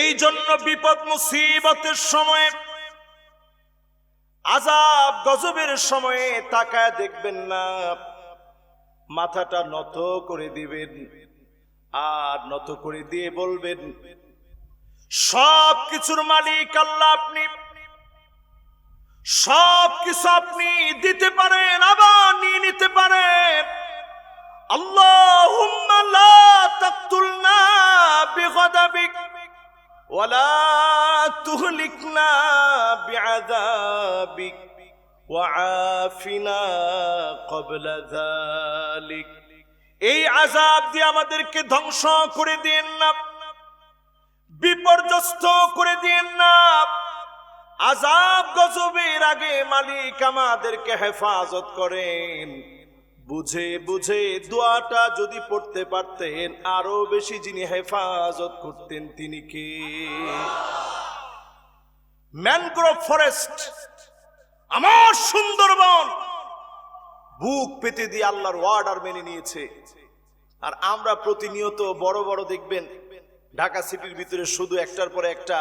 এই জন্য বিপদ মুসিবতের সময়ে, আজাব গজবের সময়ে তাকায় দেখবেন না। মাথাটা নত করে দিবেন, আর নত করে দিয়ে বলবেন সব কিছুর মালিক আল্লাহ আপনি। সব কিছু আপনি দিতে পারেন, আবার নিয়ে নিতে পারেন। আল্লাহ তুলনা তাকতুলনা ولا تهلكنا بعذابك وعافنا قبل ذلك এই আজাব দিয়ে আমাদেরকে ধ্বংস করে দিন না বিপর্যস্ত করে দিন না আজাব গজবের আগে মালিক আমাদেরকে হেফাজত করেন বুঝে বুঝে দোয়াটা যদি পড়তে পারতেন, আরও বেশি যিনি হেফাজত করতেন তিনি কে? ম্যানগ্রোভ ফরেস্ট, আমার সুন্দরবন। বুক পেতে দিয়ে আল্লাহর ওয়ার্ডার মেনে নিয়েছে। আর আমরা প্রতিনিয়ত বড় বড় দেখবেন, ঢাকা সিটির ভিতরে শুধু একটার পরে একটা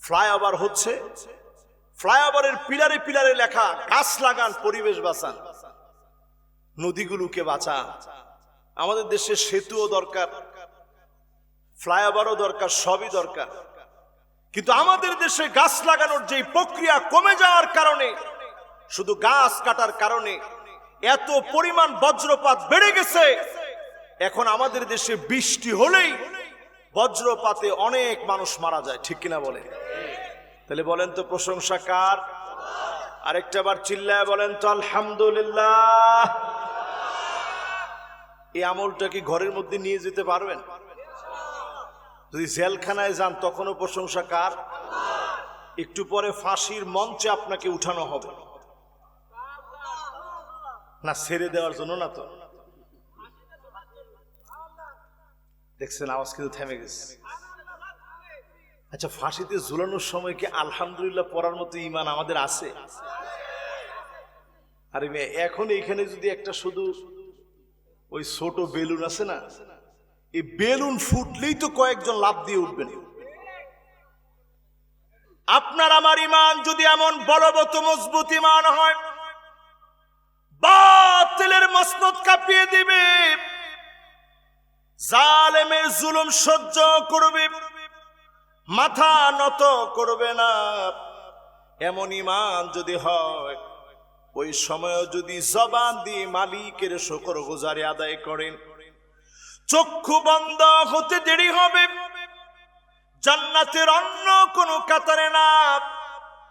ফ্লাইওভার হচ্ছে। ফ্লাইওভারের পিলারে পিলারে লেখা, গাছ লাগান, পরিবেশ বাঁচান। নদীগুলোকে বাঁচা। আমাদের দেশে সেতুও দরকার, ফ্লাইওভারও দরকার, সবই দরকার। কিন্তু আমাদের দেশে গাছ লাগানোর যে প্রক্রিয়া কমে যাওয়ার কারণে, শুধু গাছ কাটার কারণে এত পরিমাণ বজ্রপাত বেড়ে গেছে। এখন আমাদের দেশে বৃষ্টি হলেই বজ্রপাতে অনেক মানুষ মারা যায়, ঠিক কিনা বলে তাহলে বলেন তো প্রশংসা কার? আরেকটা বার চিল্লায় বলেন তো, আলহামদুলিল্লাহ। এই আমলটা কি ঘরের মধ্যে নিয়ে যেতে পারবেন? যদি জেলখানায় যান, তখনও প্রশংসা কার? একটু পরে ফাঁসির মঞ্চে আপনাকে উঠানো হবে। না, ছেড়ে দেওয়ার জন্য না তো। দেখছেন, আওয়াজ কিন্তু থেমে গেছে। আচ্ছা ফাঁসিতে ঝুলানোর সময় কি আলহামদুলিল্লাহ পড়ার মতো ইমান আমাদের আছে? আরে মেয়ে, এখন এখানে যদি একটা শুধু ওই ছোট বেলুন আছে না? এই বেলুন ফুটলেই তো কয়েকজন লাভ দিয়ে উঠবেন। আপনার আমার ইমান যদি এমন বলবত মজবুত ইমান হয়, বাতিলের মসনদ কাঁপিয়ে দিবে। জালেমের জুলুম সহ্য করবে, মাথা নত করবে না। এমন ইমান যদি হয় ওই সময় যদি জবান দিয়ে মালিকের শকর গুজারে আদায় করেন, চক্ষু বন্ধ হতে দেরি হবে। জান্নাতের অন্য কোনো কাতারে না।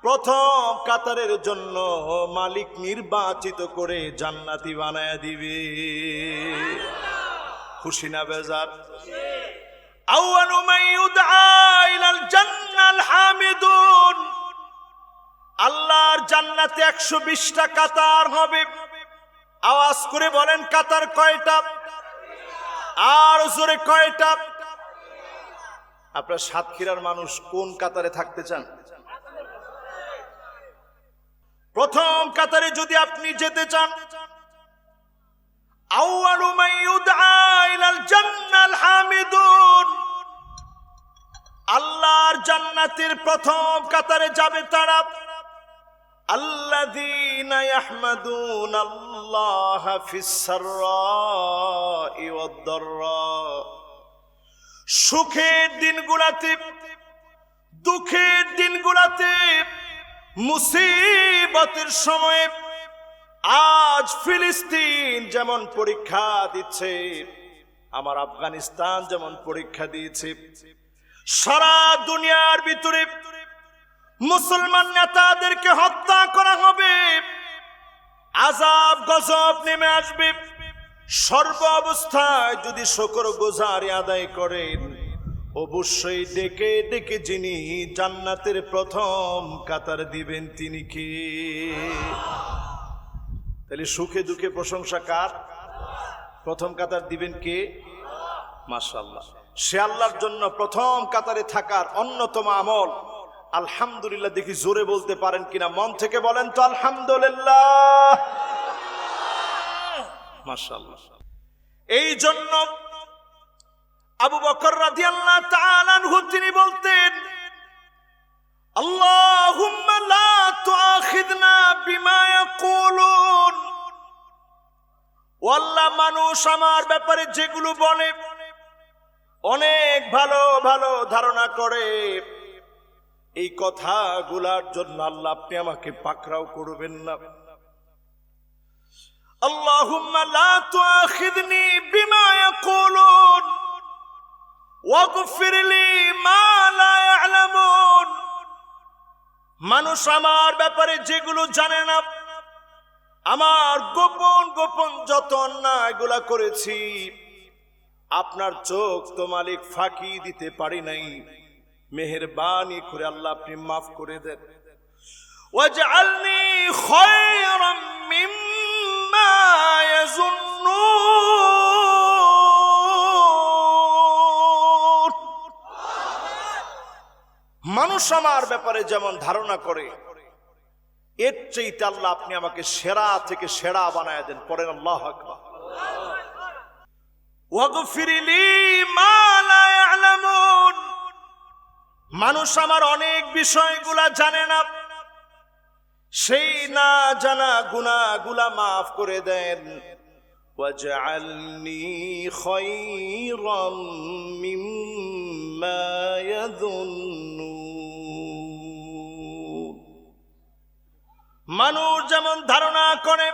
প্রথম কাতারের জন্য মালিক নির্বাচিত করে জান্নাতি বানায় দিবে। খুশি না বেজার? আউয়ালু উদাইলাল জান্নাল হামিদুন। আল্লাহর জান্নাতে একশো বিশটা কাতার হবে। আওয়াজ করে বলেন, কাতার কয়টা? আর জোরে কয়টা? আপনার সাতক্ষীরার মানুষ কোন কাতারে থাকতে চান? প্রথম কাতারে যদি আপনি যেতে চান আল্লাহর জান্নাতের প্রথম কাতারে যাবে তারা ইয়াহমাদুন আল্লাহ ফিস সাররাই ওয়াদ দাররা। সুখের দিনগুলাতে, দুঃখের দিনগুলাতে, মুসিবতের সময়ে আজ ফিলিস্তিন যেমন পরীক্ষা দিচ্ছে, আমার আফগানিস্তান যেমন পরীক্ষা দিয়েছে, সারা দুনিয়ার ভিতরে মুসলমান নেতাদেরকে হত্যা করা হবে। আজাব গজব নেমে আসবে। সর্ব অবস্থায় যদি শকর গোজারি আদায় করেন, অবশ্যই ডেকে ডেকে যিনি জান্নাতের প্রথম কাতার দিবেন তিনি কে? তাহলে সুখে দুঃখে প্রশংসা কার? প্রথম কাতার দিবেন কে? মাশাল্লাহ সে আল্লাহর জন্য প্রথম কাতারে থাকার অন্যতম আমল। আলহামদুলিল্লাহ দেখি জোরে বলতে পারেন কিনা। মন থেকে বলেন তো আলহামদুলিল্লাহ। এই জন্য আবু বকর রাদিয়াল্লাহু তাআলা আনহু তিনি বলতেন আল্লাহ মানুষ আমার ব্যাপারে যেগুলো বলে, অনেক ভালো ভালো ধারণা করে। এই কথাগুলার জন্য আল্লাহ আপনি আমাকে পাকড়াও করবেন না। মানুষ আমার ব্যাপারে যেগুলো জানে না, আমার গোপন গোপন যত অন্যায়গুলা করেছি, আপনার চোখ তো মালিক ফাঁকি দিতে পারি নাই। মেহেরবানি করে আল্লাহ আপনি মাফ করে দেন। ওয়াজআলনি খায়রাম মিম্মা ইয়াজুন্নুন মানুষ আমার ব্যাপারে যেমন ধারণা করে, এর চাইতে আল্লাহ আপনি আমাকে সেরা থেকে সেরা বানায় দেন। পড়েন আল্লাহ আকবার। ওয়াগফির লি মা লা ইয়ালামুন। মানুষ আমার অনেক বিষয়গুলা জানে না সেই না জানা গুনাহগুলা মাফ করে দেন واجعلني خيرا مما يظنون মানুষ যেমন ধারণা করে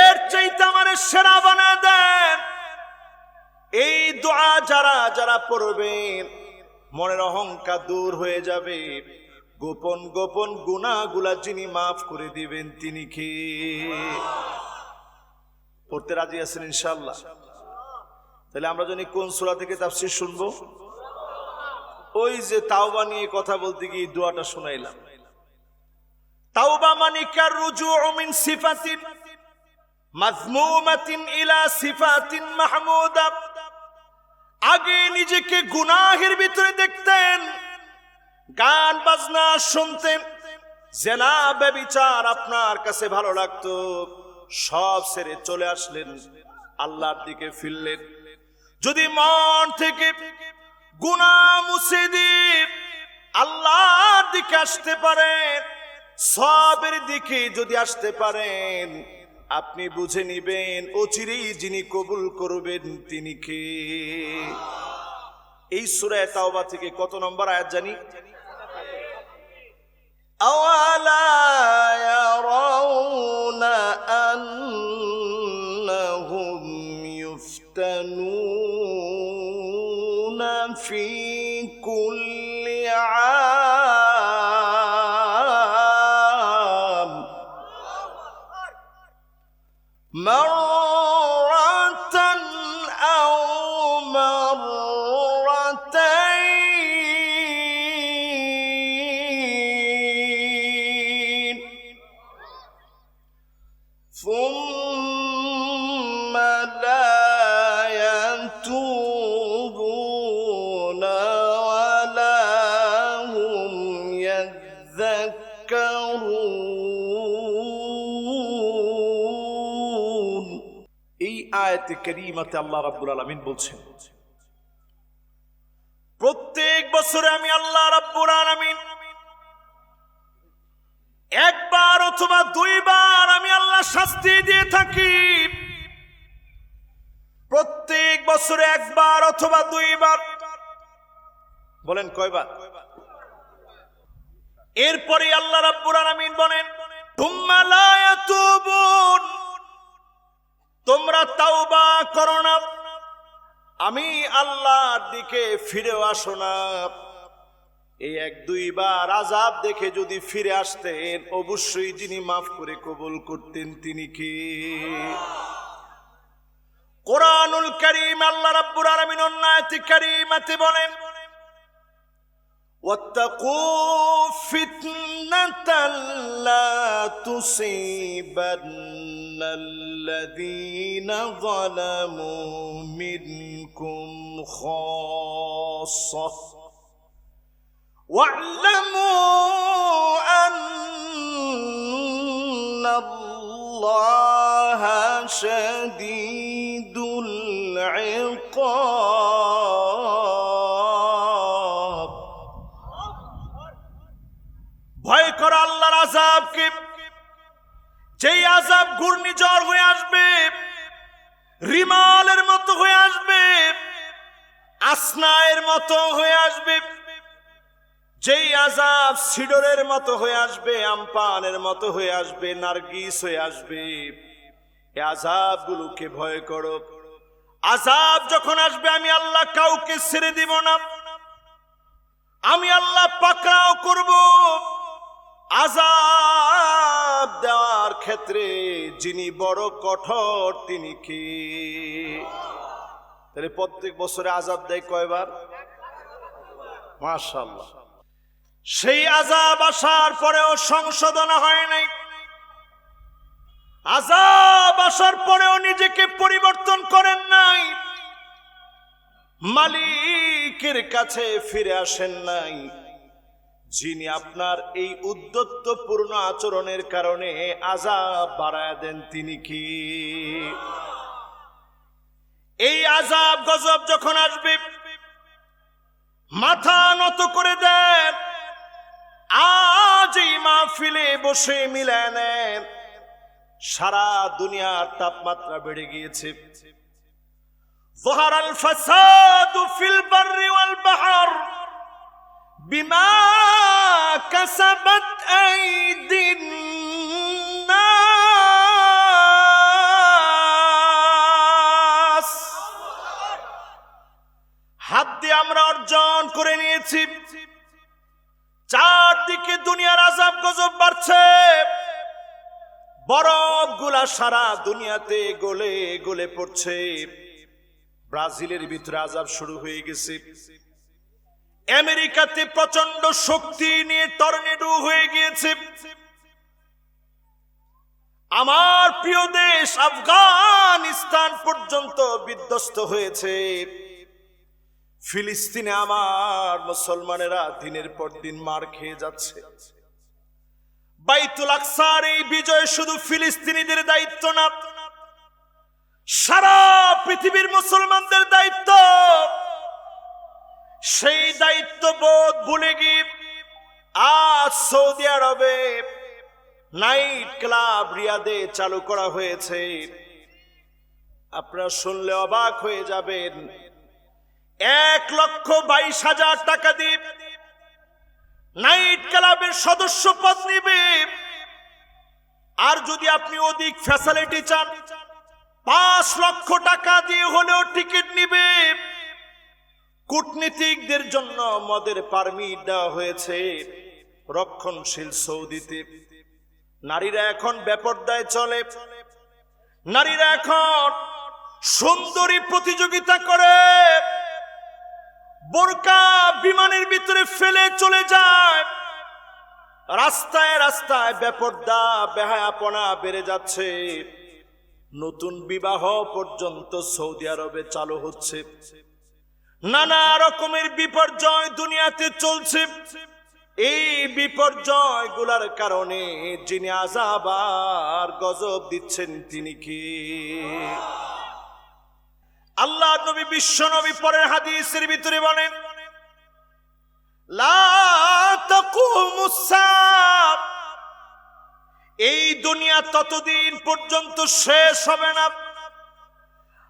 এর চাইতে আমার সেরা বানা দেন এই দোয়া যারা যারা পড়বেন মনের অহংকার দূর হয়ে যাবে। গোপন গোপন গুনাহগুলা যিনি মাফ করে দিবেন, তিনি কে? পড়তে রাজি আছেন ইনশাল্লাহ তাহলে আমরা জানি কোন সূরা থেকে তাফসীর শুনব? ওই যে তাওবা নিয়ে কথা বলতে গিয়ে দোয়াটা শোনাইলাম। তাওবা মানে কার রুজু মিন সিফাতিন? মাজমুমাতিন ইলা সিফাতিন মাহমুদা। আগে নিজেকে গুনাহের ভিতরে দেখতেন, গান, বাজনা শুনতেন, জেনা বেবিচার আপনার কাছে ভালো লাগতো, সব সেরে চলে আসলেন, আল্লাহর দিকে ফিরলেন। যদি মন থেকে গুনা মুছে দিয়ে আল্লাহর দিকে আসতে পারেন, সবের দিকে যদি আসতে পারেন আপনি বুঝে নিবেন অচিরেই যিনি কবুল করবেন তিনি কে এই সুরায় তাওবা থেকে কত নম্বর আয়াত জানি أولا يرون أنهم يفتنون في আয়াতে করিমাতে আল্লাহ রাব্বুল আলামিন বলছেন, প্রত্যেক বছরে আমি আল্লাহ রাব্বুল আলামিন একবার অথবা দুইবার আমি আল্লাহ শাস্তি দিয়ে থাকি। প্রত্যেক বছরে একবার অথবা দুইবার। বলেন কয়বার? এরপরে আল্লাহ রাব্বুল আলামিন বলেন তুম্মা লা ইয়াতুবুন তোমরা তাওবা করো না। আমি আল্লাহর দিকে ফিরে আসো না। এই এক দুইবার আজাব দেখে যদি ফিরে আসতেন, অবশ্যই যিনি মাফ করে কবুল করতেন তিনি কে? কোরআনুল করিম আল্লাহ রাব্বুল আলামিন অন্যায়তি করিমাতে বলেন واتقوا فتنة لا تصيبن الذين ظلموا منكم خاصة. واعلموا أن الله شديد العقاب. যেই আজাব ঘূর্ণিঝড় হয়ে আসবে, রিমালের মতো হয়ে আসবে, আসনায়ের মতো হয়ে আসবে, যেই আজাব সিডরের মতো হয়ে আসবে, আমপানের মতো হয়ে আসবে, নার্গিস হয়ে আসবে এই আজাবগুলোকে ভয় করো। আজাব যখন আসবে, আমি আল্লাহ কাউকে ছেড়ে দিব না। আমি আল্লাহ পাকড়াও করব। আজাব দেওয়ার ক্ষেত্রে যিনি বড় কঠোর, তিনি কি? তাহলে প্রত্যেক বছরে আজাব দেয় কয়বার? মাশাল্লাহ সেই আজাব আসার পরেও সংশোধন হয় নাই। আজাব আসার পরেও নিজেকে পরিবর্তন করেন নাই। মালিকের কাছে ফিরে আসেন নাই। যিনি আপনার এই উদ্যত্তপূর্ণ আচরণের কারণে আজাব বাড়ায় দেন তিনি কি এই আজাব গজব যখন আসবে মাথা নত করে দেন আজ এই মাহফিলে বসে মিলায় নেন সারা দুনিয়ার তাপমাত্রা বেড়ে গিয়েছে ظهر الفساد في البر والبحر বিমা কাসাবাত আইদিন হাত দিয়ে আমরা অর্জন করে নিয়েছি। চারদিকে দুনিয়ার আজাব গজব বাড়ছে। বরফগুলা সারা দুনিয়াতে গলে গলে পড়ছে। ব্রাজিলের ভিতরে আজাব শুরু হয়ে গেছে। আমেরিকাতে প্রচণ্ড শক্তি নিয়ে টর্নেডো হয়ে গিয়েছে। আমার প্রিয় দেশ আফগানিস্তান পর্যন্ত বিধ্বস্ত হয়েছে। ফিলিস্তিনে আমার মুসলমানেরা দিনের পর দিন মার খেয়ে যাচ্ছে। বাইতুল আকসার এই বিজয় শুধু ফিলিস্তিনিদের দায়িত্ব না, সারা পৃথিবীর মুসলমানদের দায়িত্ব সেই দায়িত্ব বোধ ভুলে গিয়ে আজ সৌদি আরবে নাইট ক্লাব রিয়াদে চালু করা হয়েছে। আপনারা শুনলে অবাক হয়ে যাবেন। এক লক্ষ বাইশ হাজার টাকা দিয়ে নাইট ক্লাবের সদস্য পদ নিবে। আর যদি আপনি অধিক ফ্যাসিলিটি চান, পাঁচ লক্ষ টাকা দিয়ে হলেও টিকিট নিবে। কূটনীতিকদের জন্য মদের পারমিট দেওয়া হয়েছে রক্ষণশীল সৌদিতে। নারীরা এখন বেপর্দায় চলে। নারীরা এখন সুন্দরী প্রতিযোগিতা করে। বোরকা বিমানের ভিতরে ফেলে চলে যায়। রাস্তায় রাস্তায় বেপর্দা, বেহায়াপনা বেড়ে যাচ্ছে। নতুন বিবাহ পর্যন্ত সৌদি আরবে চালু হচ্ছে। নানা রকমের বিপর্যয় দুনিয়াতে চলছে। এই বিপর্যয়গুলার কারণে যিনি আজাব আর গজব দিচ্ছেন তিনি কি? আল্লাহ নবী বিশ্ব নবী পরের হাদিসের ভিতরে বলেন এই দুনিয়া ততদিন পর্যন্ত শেষ হবে না।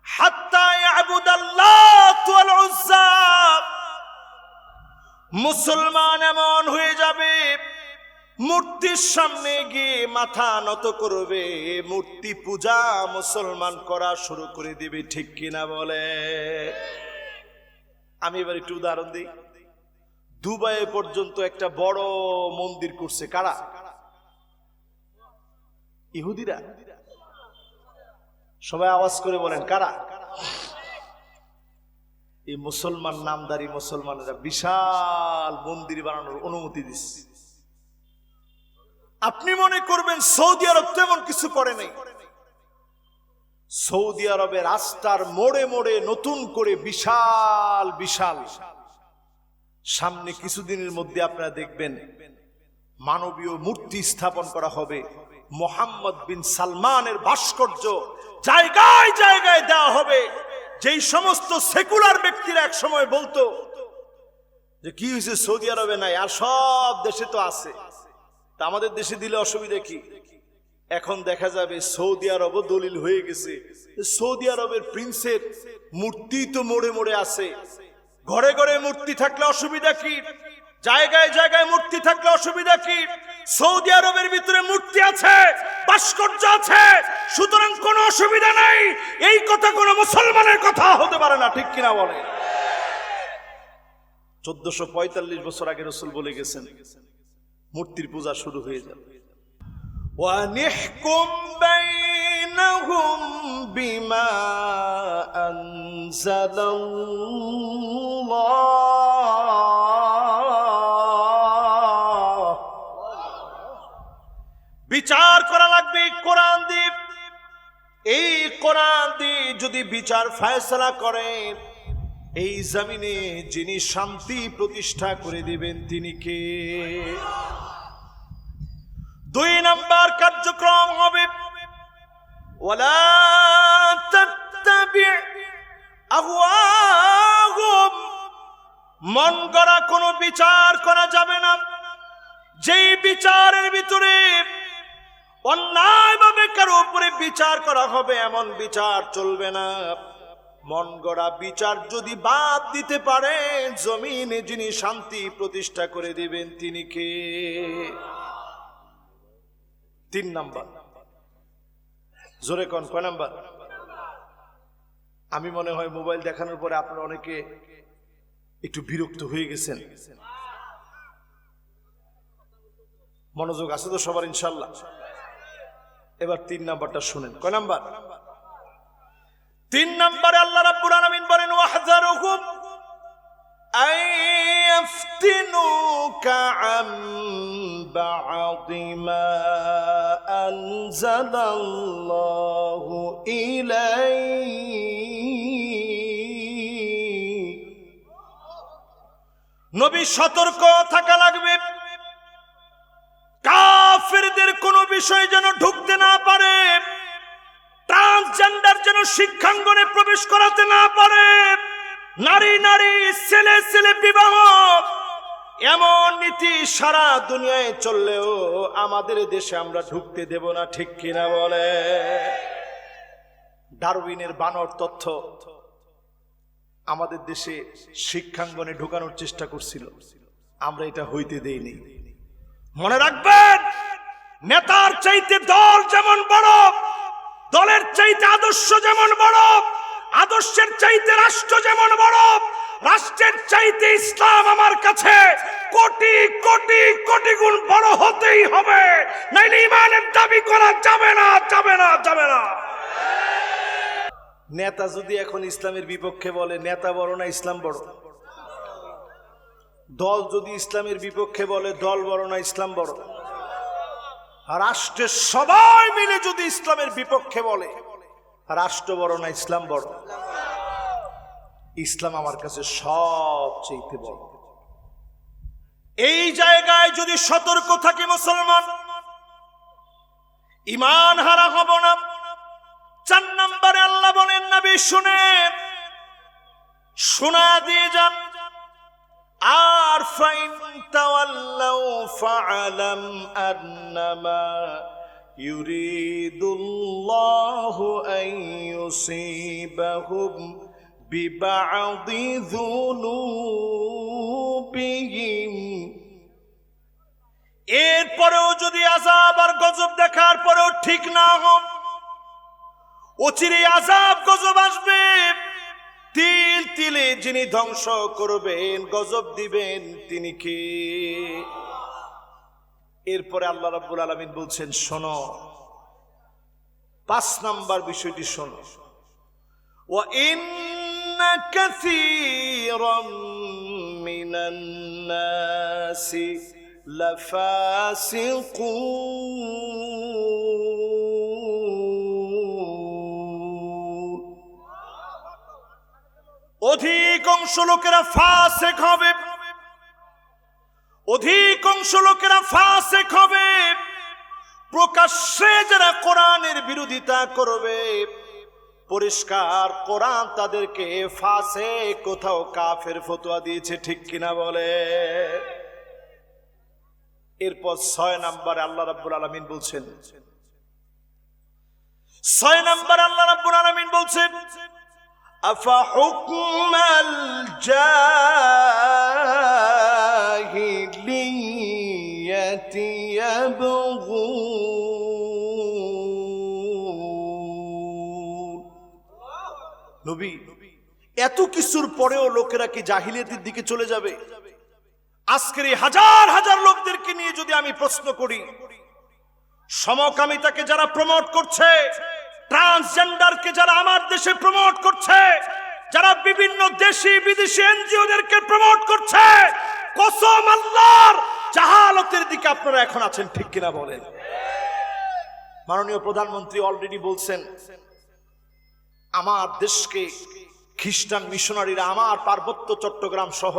হাত্তা উজ্জা মুসলমান এমন হয়ে যাবে, মূর্তির সামনে গিয়ে মাথা নত করবে, মূর্তি পূজা মুসলমান করা শুরু করে দিবে, ঠিক কিনা বলে? আমি এবার একটু উদাহরণ দিই। দুবাই পর্যন্ত একটা বড় মন্দির করছে কারা? ইহুদিরা। সবাই আওয়াজ করে বলেন, কারা? এই মুসলমান নামদারি মুসলমানেরা বিশাল মন্দির বানানোর অনুমতি দিচ্ছে আপনি মনে করবেন সৌদি আরব তেমন কিছু করে নাই। সৌদি আরবে রাস্তার মোড়ে মোড়ে নতুন করে বিশাল বিশাল। সামনে কিছুদিনের মধ্যে আপনারা দেখবেন মানবীয় মূর্তি স্থাপন করা হবে। মোহাম্মদ বিন সালমানের ভাস্কর্য জায়গায় জায়গায় দেওয়া হবে। যেই সমস্ত সেকুলার ব্যক্তিরা এক সময় বলতো যে, কি হয়েছে সৌদি আরবে নাই? আর সব দেশে তো আছে। তা আমাদের দেশে দিলে অসুবিধা কি? এখন দেখা যাবে সৌদি আরবও দলিল হয়ে গেছে সৌদি আরবের প্রিন্সের মূর্তি তো মোড়ে মোড়ে আছে। ঘরে ঘরে মূর্তি থাকলে অসুবিধা কি? জায়গায় জায়গায় মূর্তি থাকলে অসুবিধা কি? সৌদি আরবের ভিতরে মূর্তি আছে ভাস্কর্য আছে সুতরাং কোনো অসুবিধা নাই এই কথা কোনো মুসলমানের কথা হতে পারে না ঠিক কিনা বলে চোদ্দশো পঁয়তাল্লিশ বছর আগে রসুল বলে গেছেন মূর্তির পূজা শুরু হয়ে যাবে وَنِحْكُمْ بَيْنَهُمْ بِمَا أَنزَلَ اللَّهُ বিচার করা লাগবে কোরআন দিয়ে। এই কোরআন দিয়ে যদি বিচার ফায়সলা করে, এই জমিনে যিনি শান্তি প্রতিষ্ঠা করে দিবেন, তিনি কে? দুই নাম্বার কার্যক্রম হবে মন গড়া কোনো বিচার করা যাবে না। যেই বিচারের ভিতরে অন্যায়ভাবে কারও উপরে বিচার করা হবে, এমন বিচার চলবে না। মন গড়া বিচার যদি বাদ দিতে পারে, জমিনে যিনি শান্তি প্রতিষ্ঠা করে দিবেন, তিনি কে? তিন নাম্বার। জোরে কন, কয় নাম্বার? আমি মনে হয় মোবাইল দেখানোর পরে আপনারা অনেকে একটু বিরক্ত হয়ে গেছেন। মনোযোগ আছে তো সবার, ইনশাল্লাহ। এবার তিন নাম্বারটা শুনেন। কয় নাম্বার? তিন নাম্বারে আল্লাহ রাব্বুল আলামিন বলেন ওয়াহজারুহুম ইলাই নবী সতর্ক থাকা লাগবে। কাফেরদের কোনো বিষয় যেন ঢুকতে শিক্ষাঙ্গনে প্রবেশ করাতে না পারে। নারী নারী, ছেলে ছেলে বিবাহ। এমন নীতি সারা দুনিয়ায় চললেও আমাদের দেশে আমরা ঢুকতে দেব না, ঠিক কিনা বলে? ডারউইনের বানর তথ্য আমাদের দেশে শিক্ষাঙ্গনে ঢুকানোর চেষ্টা করছিল। আমরা এটা হইতে দেইনি। মনে রাখবেন, নেতার চাইতে দল যেমন বড় দলের চাইতে আদর্শ যেমন বড়, আদর্শের চাইতে রাষ্ট্র যেমন বড়, রাষ্ট্রের চাইতে ইসলাম আমার কাছে কোটি কোটি কোটি গুণ বড় হতেই হবে। নাইলে ইমানের দাবি করা যাবে না যাবে না যাবে না। নেতা যদি এখন ইসলামের বিপক্ষে বলে, নেতা বড় না ইসলাম বড়? দল যদি ইসলামের বিপক্ষে বলে, দল বড় না ইসলাম বড়? রাষ্ট্রের সবাই মিলে যদি ইসলামের বিপক্ষে বলে, রাষ্ট্র বড় না ইসলাম বড়? ইসলাম আমার কাছে সবচেয়ে বড়। এই জায়গায় যদি সতর্ক থাকি মুসলমান ইমান হারা হব না। চার নম্বরে আল্লাহ বলেন, নবী শুনেন, শোনা দিয়ে যান। আর ফাইন তাওয়াল্লাউ ফাআলাম আন্নামা ইউরিদুল্লাহু আন ইউসিবাহুম ببعض ذنوبهم এরপরেও যদি আজাব আর গজব দেখার পরেও ঠিক না হন অচিরে আজাব গজব আসবে তিল তিলে যিনি ধ্বংস করবেন, গজব দিবেন, তিনি কে? এরপরে আল্লাহ রাবুল আলমিন বলছেন, শোনো, পাঁচ নাম্বার বিষয়টি শোনো। ও ইন্নাসি কু অধিকাংশ লোকেরা ফাসেক হবে। অধিকাংশ লোকেরা ফাসেক হবে। প্রকাশ্যে যারা কোরআনের বিরোধিতা করবে, পরিষ্কার কোরআন তাদেরকে ফাঁসে কোথাও কাফের ফতোয়া দিয়েছে, ঠিক কিনা বলে? এরপর ছয় নাম্বার আল্লাহ রাব্বুল আলামিন বলছেন। ছয় নাম্বার আল্লাহ রাব্বুল আলামিন বলছেন জাহিলিয়াতি ইয়াবগুন নবী, এত কিছুর পরেও লোকেরা কি জাহিলিয়াতের দিকে চলে যাবে? আজকের হাজার হাজার লোকদেরকে নিয়ে যদি আমি প্রশ্ন করি, সমকামিতাকে যারা প্রমোট করছে ট্রান্সজেন্ডারকে যারা আমার দেশে প্রমোট করছে, যারা বিভিন্ন দেশি বিদেশি এনজিওদেরকে প্রমোট করছে, কসম আল্লাহর জাহালতের দিকে আপনারা এখন আছেন, ঠিক কিনা বলেন? মাননীয় প্রধানমন্ত্রী অলরেডি বলছেন, আমার দেশকে খ্রিস্টান মিশনারিরা, আমার পার্বত্য চট্টগ্রাম সহ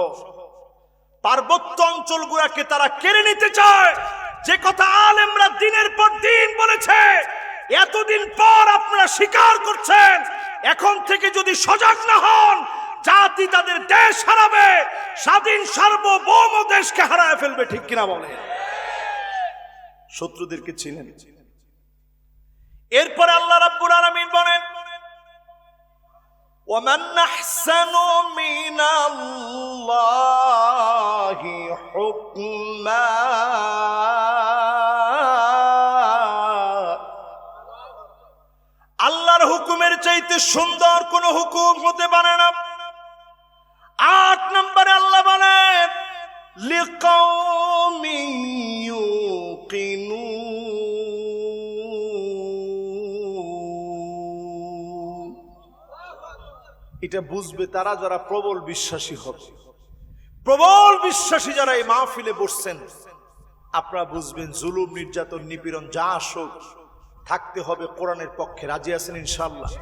পার্বত্য অঞ্চলগুলোকে তারা কেড়ে নিতে চায়। যে কথা আলেমরা দিনের পর দিন বলেছে এতদিন পর আপনারা স্বীকার করছেন এখন থেকে যদি সজাগ না হন জাতি তাদের দেশ হারাবে স্বাধীন সার্বভৌম দেশকে হারায় ফেলবে ঠিক কিনা বলে শত্রুদেরকে চিনেন এরপরে আল্লাহ রাব্বুল আলামিন বলেন ومن احسن من الله حكما চাইতে সুন্দর কোন হুকুম হতে পারে না। আট নম্বরে আল্লাহ বলেন এটা বুঝবে তারা যারা প্রবল বিশ্বাসী হবে। প্রবল বিশ্বাসী যারা এই মাহফিলে বসছেন, আপনারা বুঝবেন জুলুম, নির্যাতন, নিপীড়ন যা আসুক থাকতে হবে কোরআনের পক্ষে। রাজি আছেন ইনশাল্লাহ